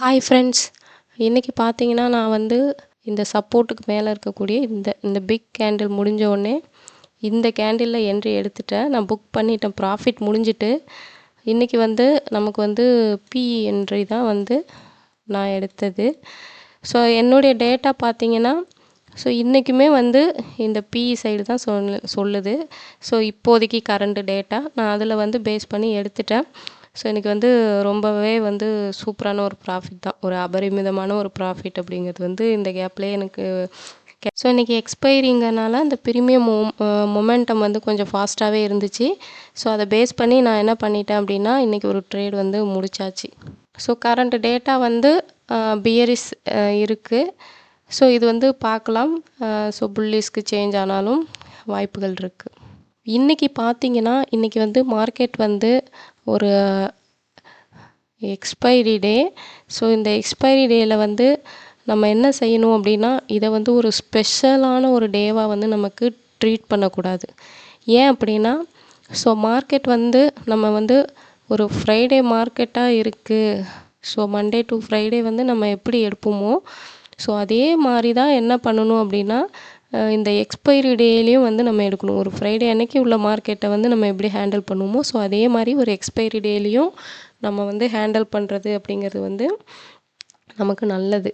Hi friends இன்றைக்கி பார்த்தீங்கன்னா நான் வந்து இந்த சப்போர்ட்டுக்கு மேலே இருக்கக்கூடிய இந்த இந்த பிக் கேண்டில் முடிஞ்ச உடனே இந்த கேண்டிலில் என்ட்ரி எடுத்துட்டேன். நான் புக் பண்ணிட்டேன் ப்ராஃபிட் முடிஞ்சிட்டு இன்றைக்கி வந்து நமக்கு வந்து பிஇ என்ட்ரி தான் வந்து நான் எடுத்தது. ஸோ என்னுடைய டேட்டா பார்த்தீங்கன்னா ஸோ இன்றைக்குமே வந்து இந்த பிஇ சைடு தான் சொல் சொல்லுது. ஸோ இப்போதைக்கு கரண்ட்டு டேட்டா நான் அதில் வந்து பேஸ் பண்ணி எடுத்துட்டேன். ஸோ எனக்கு வந்து ரொம்பவே வந்து சூப்பரான ஒரு ப்ராஃபிட் தான். ஒரு அபரிமிதமான ஒரு ப்ராஃபிட் அப்படிங்கிறது வந்து இந்த கேப்லேயே எனக்கு ஸோ இன்றைக்கி எக்ஸ்பைரிங்கனால அந்த ப்ரீமியம் மொ மொமெண்டம் வந்து கொஞ்சம் ஃபாஸ்ட்டாகவே இருந்துச்சு. ஸோ அதை பேஸ் பண்ணி நான் என்ன பண்ணிட்டேன் அப்படின்னா இன்றைக்கி ஒரு ட்ரேட் வந்து முடிச்சாச்சு. ஸோ கரண்ட் டேட்டா வந்து பியரிஸ் இருக்குது ஸோ இது வந்து பார்க்கலாம். ஸோ புல்லிஸ்க்கு சேஞ்ச் ஆனாலும் வாய்ப்புகள் இருக்குது இன்றைக்கி பார்த்தீங்கன்னா இன்றைக்கி வந்து மார்க்கெட் வந்து ஒரு எக்ஸ்பைரி டே ஸோ இந்த எக்ஸ்பைரி டேயில் வந்து நம்ம என்ன செய்யணும் அப்படின்னா இதை வந்து ஒரு ஸ்பெஷலான ஒரு டேவாக வந்து நமக்கு ட்ரீட் பண்ணக்கூடாது. ஏன் அப்படின்னா ஸோ மார்க்கெட் வந்து நம்ம வந்து ஒரு ஃப்ரைடே மார்க்கெட்டாக இருக்குது ஸோ மண்டே டு ஃப்ரைடே வந்து நம்ம எப்படி எடுப்போமோ ஸோ அதே மாதிரி தான் என்ன பண்ணணும் அப்படின்னா இந்த எக்ஸ்பைரி டேலேயும் வந்து நம்ம எடுக்கணும். ஒரு ஃப்ரைடே அன்னைக்கு உள்ள மார்க்கெட்டை வந்து நம்ம எப்படி ஹேண்டில் பண்ணுவோமோ ஸோ அதே மாதிரி ஒரு எக்ஸ்பைரி டேலேயும் நம்ம வந்து ஹேண்டில் பண்ணுறது அப்படிங்கிறது வந்து நமக்கு நல்லது.